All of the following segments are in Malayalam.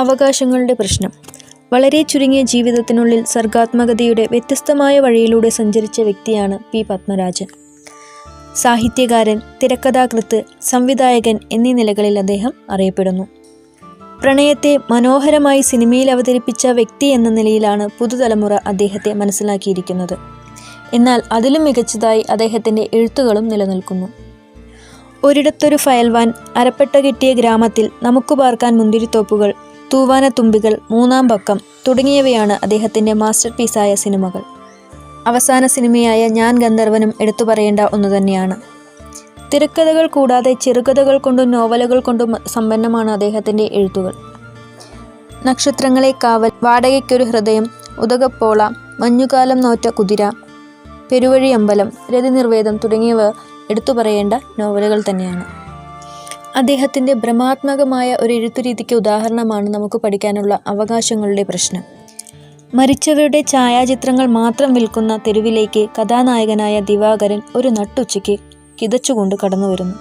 അവകാശങ്ങളുടെ പ്രശ്നം. വളരെ ചുരുങ്ങിയ ജീവിതത്തിനുള്ളിൽ സർഗാത്മകതയുടെ വ്യത്യസ്തമായ വഴിയിലൂടെ സഞ്ചരിച്ച വ്യക്തിയാണ് പി. പത്മരാജൻ. സാഹിത്യകാരൻ തിരക്കഥാകൃത്ത് സംവിധായകൻ എന്നീ നിലകളിൽ അദ്ദേഹം അറിയപ്പെടുന്നു. പ്രണയത്തെ മനോഹരമായി സിനിമയിൽ അവതരിപ്പിച്ച വ്യക്തി എന്ന നിലയിലാണ് പുതുതലമുറ അദ്ദേഹത്തെ മനസ്സിലാക്കിയിരിക്കുന്നത്. എന്നാൽ അതിലും മികച്ചതായി അദ്ദേഹത്തിന്റെ എഴുത്തുകളും നിലനിൽക്കുന്നു. ഒരിടത്തൊരു ഫയൽവാൻ അരപ്പെട്ട കിട്ടിയ ഗ്രാമത്തിൽ നമുക്ക് പാർക്കാൻ മുന്തിരിത്തോപ്പുകൾ തൂവാനത്തുമ്പികൾ മൂന്നാം പക്കം തുടങ്ങിയവയാണ് അദ്ദേഹത്തിന്റെ മാസ്റ്റർ പീസായ സിനിമകൾ. അവസാന സിനിമയായ ഞാൻ ഗന്ധർവനും എടുത്തു പറയേണ്ട ഒന്നു തന്നെയാണ്. തിരക്കഥകൾ കൂടാതെ ചെറുകഥകൾ കൊണ്ടും നോവലുകൾ കൊണ്ടും സമ്പന്നമാണ് അദ്ദേഹത്തിന്റെ എഴുത്തുകൾ. നക്ഷത്രങ്ങളെ കാവൽ വാടകയ്ക്കൊരു ഹൃദയം ഉദകപ്പോള മഞ്ഞുകാലം നോറ്റ കുതിര പെരുവഴി അമ്പലം രതിനിർവേദം തുടങ്ങിയവ എടുത്തു പറയേണ്ട നോവലുകൾ തന്നെയാണ്. അദ്ദേഹത്തിന്റെ ഭ്രമാത്മകമായ ഒരു എഴുത്തുരീതിക്ക് ഉദാഹരണമാണ് നമുക്ക് പഠിക്കാനുള്ള അവകാശങ്ങളുടെ പ്രശ്നം. മരിച്ചവരുടെ ഛായാചിത്രങ്ങൾ മാത്രം വിൽക്കുന്ന തെരുവിലേക്ക് കഥാനായകനായ ദിവാകരൻ ഒരു നട്ടുച്ചയ്ക്ക് കിതച്ചുകൊണ്ട് കടന്നു വരുന്നു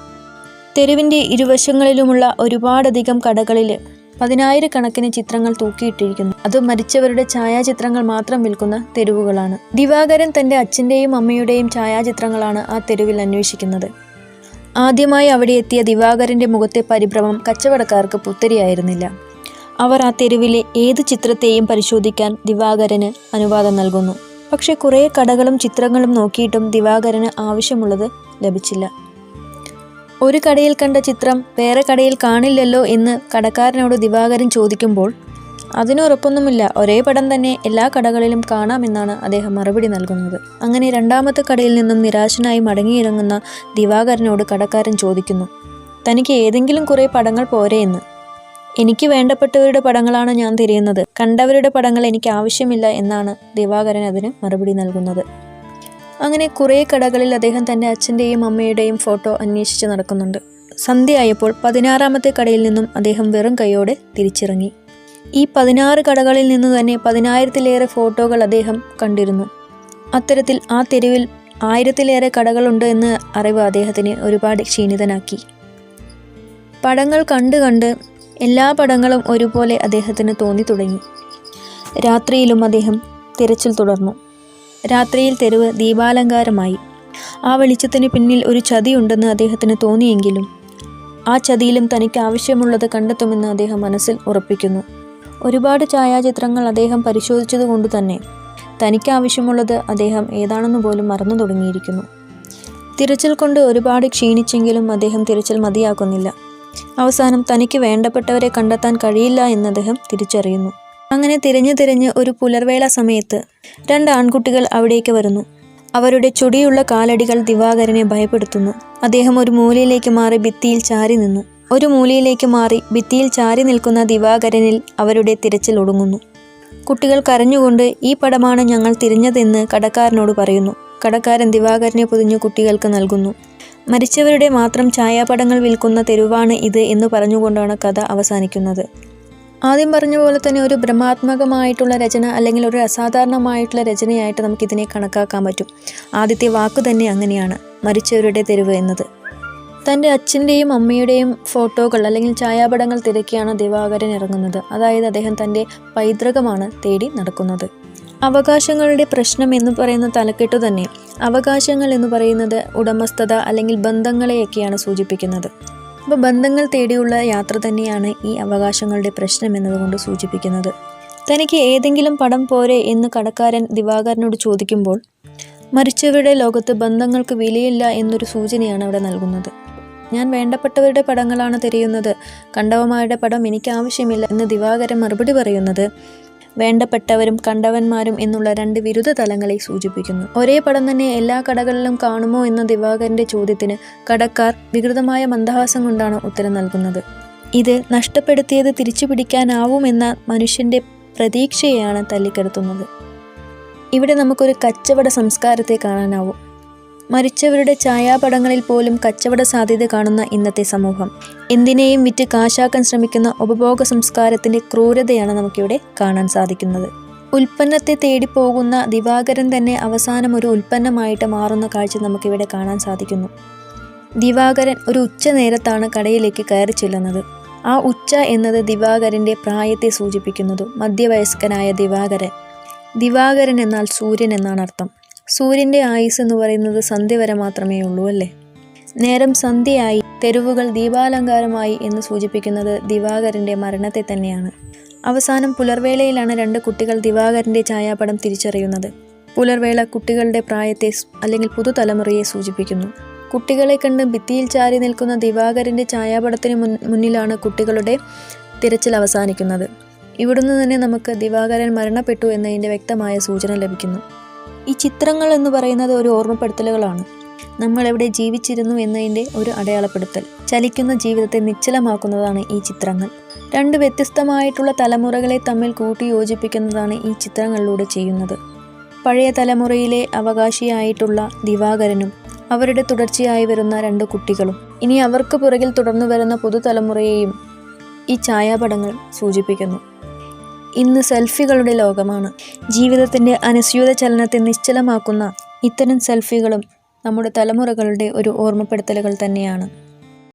തെരുവിന്റെ ഇരുവശങ്ങളിലുമുള്ള ഒരുപാടധികം കടകളിൽ പതിനായിരക്കണക്കിന് ചിത്രങ്ങൾ തൂക്കിയിട്ടിരിക്കുന്നു. അത് മരിച്ചവരുടെ ഛായാചിത്രങ്ങൾ മാത്രം വിൽക്കുന്ന തെരുവുകളാണ്. ദിവാകരൻ തന്റെ അച്ഛന്റെയും അമ്മയുടെയും ഛായാചിത്രങ്ങളാണ് ആ തെരുവിൽ അന്വേഷിക്കുന്നത്. ആദ്യമായി അവിടെ എത്തിയ ദിവാകരന്റെ മുഖത്തെ പരിഭ്രമം കച്ചവടക്കാർക്ക് പുത്തരിയായിരുന്നില്ല. അവർ ആ തെരുവിലെ ഏത് ചിത്രത്തെയും പരിശോധിക്കാൻ ദിവാകരന് അനുവാദം നൽകുന്നു. പക്ഷെ കുറേ കടകളും ചിത്രങ്ങളും നോക്കിയിട്ടും ദിവാകരന് ആവശ്യമുള്ളത് ലഭിച്ചില്ല. ഒരു കടയിൽ കണ്ട ചിത്രം വേറെ കടയിൽ കാണില്ലല്ലോ എന്ന് കടക്കാരനോട് ദിവാകരൻ ചോദിക്കുമ്പോൾ അതിനുറപ്പൊന്നുമില്ല ഒരേ പടം തന്നെ എല്ലാ കടകളിലും കാണാമെന്നാണ് അദ്ദേഹം മറുപടി നൽകുന്നത് അങ്ങനെ രണ്ടാമത്തെ കടയിൽ നിന്നും നിരാശനായി മടങ്ങിയിറങ്ങുന്ന ദിവാകരനോട് കടക്കാരൻ ചോദിക്കുന്നു തനിക്ക് ഏതെങ്കിലും കുറേ പടങ്ങൾ പോരെ എന്ന്? എനിക്ക് വേണ്ടപ്പെട്ടവരുടെ പടങ്ങളാണ് ഞാൻ തിരയുന്നത്. കണ്ടവരുടെ പടങ്ങൾ എനിക്ക് ആവശ്യമില്ല എന്നാണ് ദിവാകരൻ അതിന് മറുപടി നൽകുന്നത്. അങ്ങനെ കുറേ കടകളിൽ അദ്ദേഹം തന്റെ അച്ഛന്റെയും അമ്മയുടെയും ഫോട്ടോ അന്വേഷിച്ച് നടക്കുന്നുണ്ട്. സന്ധ്യയായപ്പോൾ പതിനാറാമത്തെ കടയിൽ നിന്നും അദ്ദേഹം വെറും കൈയോടെ തിരിച്ചിറങ്ങി. ഈ പതിനാറ് കടകളിൽ നിന്ന് തന്നെ പതിനായിരത്തിലേറെ ഫോട്ടോകൾ അദ്ദേഹം കണ്ടിരുന്നു. അത്തരത്തിൽ ആ തെരുവിൽ ആയിരത്തിലേറെ കടകളുണ്ട് എന്ന് അറിവ് അദ്ദേഹത്തിന് ഒരുപാട് ക്ഷീണിതനാക്കി. പടങ്ങൾ കണ്ട് കണ്ട് എല്ലാ പടങ്ങളും ഒരുപോലെ അദ്ദേഹത്തിന് തോന്നി തുടങ്ങി. രാത്രിയിലും അദ്ദേഹം തിരച്ചിൽ തുടർന്നു. രാത്രിയിൽ തെരുവ് ദീപാലങ്കാരമായി. ആ വെളിച്ചത്തിന് പിന്നിൽ ഒരു ചതിയുണ്ടെന്ന് അദ്ദേഹത്തിന് തോന്നിയെങ്കിലും ആ ചതിയിലും തനിക്ക് ആവശ്യമുള്ളത് കണ്ടെത്തുമെന്ന് അദ്ദേഹം മനസ്സിൽ ഉറപ്പിക്കുന്നു. ഒരുപാട് ഛായാചിത്രങ്ങൾ അദ്ദേഹം പരിശോധിച്ചതുകൊണ്ട് തന്നെ തനിക്ക് ആവശ്യമുള്ളത് അദ്ദേഹം ഏതാണെന്ന് പോലും മറന്നു തുടങ്ങിയിരിക്കുന്നു. തിരച്ചിൽ കൊണ്ട് ഒരുപാട് ക്ഷീണിച്ചെങ്കിലും അദ്ദേഹം തിരച്ചിൽ മതിയാക്കുന്നില്ല. അവസാനം തനിക്ക് വേണ്ടപ്പെട്ടവരെ കണ്ടെത്താൻ കഴിയില്ല എന്ന് അദ്ദേഹം തിരിച്ചറിയുന്നു. അങ്ങനെ തിരഞ്ഞു തിരഞ്ഞ് ഒരു പുലർവേള സമയത്ത് രണ്ട് ആൺകുട്ടികൾ അവിടേക്ക് വരുന്നു. അവരുടെ ചുടിയുള്ള കാലടികൾ ദിവാകരനെ ഭയപ്പെടുത്തുന്നു. അദ്ദേഹം ഒരു മൂലയിലേക്ക് മാറി ഭിത്തിയിൽ ചാരി നിന്നു. ഒരു മൂലയിലേക്ക് മാറി ഭിത്തിയിൽ ചാരി നിൽക്കുന്ന ദിവാകരനിൽ അവരുടെ തിരച്ചിൽ ഒടുങ്ങുന്നു. കുട്ടികൾ കരഞ്ഞുകൊണ്ട് ഈ പടമാണ് ഞങ്ങൾ തിരിഞ്ഞതെന്ന് കടക്കാരനോട് പറയുന്നു. കടക്കാരൻ ദിവാകരനെ പൊതിഞ്ഞു കുട്ടികൾക്ക് നൽകുന്നു. മരിച്ചവരുടെ മാത്രം ഛായാപടങ്ങൾ വിൽക്കുന്ന തെരുവാണ് ഇത് എന്ന് പറഞ്ഞുകൊണ്ടാണ് കഥ അവസാനിക്കുന്നത്. ആദ്യം പറഞ്ഞ പോലെ തന്നെ ഒരു ഭ്രമാത്മകമായിട്ടുള്ള രചന അല്ലെങ്കിൽ ഒരു അസാധാരണമായിട്ടുള്ള രചനയായിട്ട് നമുക്കിതിനെ കണക്കാക്കാൻ പറ്റും. ആദ്യത്തെ വാക്ക് തന്നെ അങ്ങനെയാണ് മരിച്ചവരുടെ തെരുവ് എന്നത്. തന്റെ അച്ഛന്റെയും അമ്മയുടെയും ഫോട്ടോകൾ അല്ലെങ്കിൽ ഛായാപടങ്ങൾ തിരക്കിയാണ് ദിവാകരൻ ഇറങ്ങുന്നത്. അതായത് അദ്ദേഹം തന്റെ പൈതൃകമാണ് തേടി നടക്കുന്നത്. അവകാശങ്ങളുടെ പ്രശ്നം എന്ന് പറയുന്ന തലക്കെട്ട് തന്നെ അവകാശങ്ങൾ എന്ന് പറയുന്നത് ഉടമസ്ഥത അല്ലെങ്കിൽ ബന്ധങ്ങളെയൊക്കെയാണ് സൂചിപ്പിക്കുന്നത്. അപ്പോൾ ബന്ധങ്ങൾ തേടിയുള്ള യാത്ര തന്നെയാണ് ഈ അവകാശങ്ങളുടെ പ്രശ്നം എന്നതുകൊണ്ട് സൂചിപ്പിക്കുന്നത്. തനിക്ക് ഏതെങ്കിലും പടം പോരെ എന്ന് കടക്കാരൻ ദിവാകരനോട് ചോദിക്കുമ്പോൾ മരിച്ചവരുടെ ലോകത്ത് ബന്ധങ്ങൾക്ക് വിലയില്ല എന്നൊരു സൂചനയാണ് അവിടെ നൽകുന്നത്. ഞാൻ വേണ്ടപ്പെട്ടവരുടെ പടങ്ങളാണ് തിരയുന്നത്. കണ്ടവമാരുടെ പടം എനിക്ക് ആവശ്യമില്ല എന്ന് ദിവാകരൻ മറുപടി പറയുന്നത് വേണ്ടപ്പെട്ടവരും കണ്ടവന്മാരും എന്നുള്ള രണ്ട് വിരുദ്ധ തലങ്ങളെ സൂചിപ്പിക്കുന്നു. ഒരേ പടം തന്നെ എല്ലാ കടകളിലും കാണുമോ എന്ന ദിവാകരന്റെ ചോദ്യത്തിന് കടക്കാർ വികൃതമായ മന്ദഹാസം കൊണ്ടാണ് ഉത്തരം നൽകുന്നത്. ഇത് നഷ്ടപ്പെടുത്തിയത് തിരിച്ചു പിടിക്കാനാവുമെന്ന മനുഷ്യന്റെ പ്രതീക്ഷയെയാണ് തല്ലിക്കെടുത്തുന്നത് ഇവിടെ നമുക്കൊരു കച്ചവട സംസ്കാരത്തെ കാണാനാവും. മരിച്ചവരുടെ ഛായാപടങ്ങളിൽ പോലും കച്ചവട സാധ്യത കാണുന്ന ഇന്നത്തെ സമൂഹം. എന്തിനേയും വിറ്റ് കാശാക്കാൻ ശ്രമിക്കുന്ന ഉപഭോഗ സംസ്കാരത്തിന്റെ ക്രൂരതയാണ് നമുക്കിവിടെ കാണാൻ സാധിക്കുന്നത്. ഉൽപ്പന്നത്തെ തേടിപ്പോകുന്ന ദിവാകരൻ തന്നെ അവസാനം ഒരു ഉൽപ്പന്നമായിട്ട് മാറുന്ന കാഴ്ച നമുക്കിവിടെ കാണാൻ സാധിക്കുന്നു. ദിവാകരൻ ഒരു ഉച്ച നേരത്താണ് കടയിലേക്ക് കയറി ചെല്ലുന്നത്. ആ ഉച്ച എന്നത് ദിവാകരന്റെ പ്രായത്തെ സൂചിപ്പിക്കുന്നതു മധ്യവയസ്കനായ ദിവാകരൻ. ദിവാകരൻ എന്നാൽ സൂര്യൻ എന്നാണ് അർത്ഥം. സൂര്യന്റെ ആയുസ് എന്ന് പറയുന്നത് സന്ധ്യ വരെ മാത്രമേ ഉള്ളൂ അല്ലേ? നേരം സന്ധ്യയായി തെരുവുകൾ ദീപാലങ്കാരമായി എന്ന് സൂചിപ്പിക്കുന്നത് ദിവാകരന്റെ മരണത്തെ തന്നെയാണ്. അവസാനം പുലർവേളയിലാണ് രണ്ട് കുട്ടികൾ ദിവാകരന്റെ ഛായാപടം തിരിച്ചറിയുന്നത്. പുലർവേള കുട്ടികളുടെ പ്രായത്തെ അല്ലെങ്കിൽ പുതുതലമുറയെ സൂചിപ്പിക്കുന്നു. കുട്ടികളെ കണ്ട് ഭിത്തിയിൽ ചാരി നിൽക്കുന്ന ദിവാകരന്റെ ഛായാപടത്തിന് മുന്നിലാണ് കുട്ടികളുടെ തിരച്ചിൽ അവസാനിക്കുന്നത്. ഇവിടുന്ന് തന്നെ നമുക്ക് ദിവാകരൻ മരണപ്പെട്ടു എന്നതിന്റെ വ്യക്തമായ സൂചന ലഭിക്കുന്നു. ഈ ചിത്രങ്ങൾ എന്ന് പറയുന്നത് ഒരു ഓർമ്മപ്പെടുത്തലുകളാണ്. നമ്മൾ എവിടെ ജീവിച്ചിരുന്നു എന്നതിന്റെ ഒരു അടയാളപ്പെടുത്തൽ. ചലിക്കുന്ന ജീവിതത്തെ നിശ്ചലമാക്കുന്നതാണ് ഈ ചിത്രങ്ങൾ. രണ്ട് വ്യത്യസ്തമായിട്ടുള്ള തലമുറകളെ തമ്മിൽ കൂട്ടി യോജിപ്പിക്കുന്നതാണ് ഈ ചിത്രങ്ങളിലൂടെ ചെയ്യുന്നത്. പഴയ തലമുറയിലെ അവകാശിയായിട്ടുള്ള ദിവാകരനും അവരുടെ തുടർച്ചയായി വരുന്ന രണ്ട് കുട്ടികളും ഇനി അവർക്ക് പുറകിൽ തുടർന്നു വരുന്ന പുതുതലമുറയെയും ഈ ഛായാപടങ്ങൾ സൂചിപ്പിക്കുന്നു. ഇന്ന് സെൽഫികളുടെ ലോകമാണ്. ജീവിതത്തിന്റെ അനുസ്യൂത ചലനത്തെ നിശ്ചലമാക്കുന്ന ഇത്തരം സെൽഫികളും നമ്മുടെ തലമുറകളുടെ ഒരു ഓർമ്മപ്പെടുത്തലുകൾ തന്നെയാണ്.